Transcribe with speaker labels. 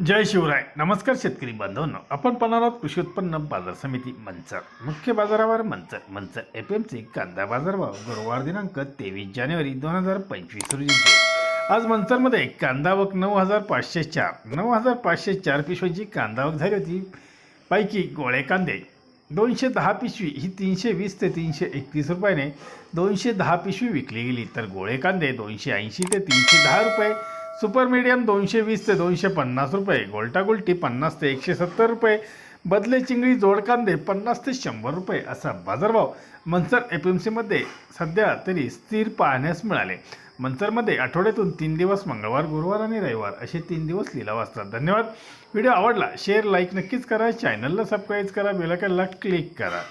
Speaker 1: जय शिवराय. नमस्कार शेतकरी बांधवांनो. आपण पाहणार आहोत कृषी उत्पन्न बाजार समिती मंचर मुख्य बाजारावर मंचर मंचर एफ एमचे कांदा बाजारभाव गुरुवार दिनांक तेवीस जानेवारी दोन हजार पंचवीस रोजी. आज मंचरमध्ये कांदा वक नऊ हजार पाचशे चार. नऊ हजार पाचशे चार पिशवीची कांदा वक झाली होती. पैकी गोळे कांदे दोनशे दहा पिशवी ही तीनशे वीस ते तीनशे एकतीस रुपयाने दोनशे दहा पिशवी विकली गेली. तर गोळे कांदे दोनशे ऐंशी ते तीनशे दहा रुपये. सुपर मीडियम दोनशे वीस ते दोनशे पन्नास रुपये गोल्टा पन्नास ते एकशे सत्तर रुपये बदले चिंगळी जोड कांदे पन्नास ते शंभर रुपये असा बाजारभाव मनसर एफ एम सीमध्ये सध्या तरी स्थिर पाहण्यास मिळाले. मंचरमध्ये आठवड्यातून तीन दिवस मंगळवार गुरुवार आणि रविवार असे तीन दिवस लिलाव असतात. धन्यवाद. व्हिडिओ आवडला शेअर लाईक नक्कीच करा. चॅनलला सबस्क्राईब करा बेलायकनला क्लिक करा.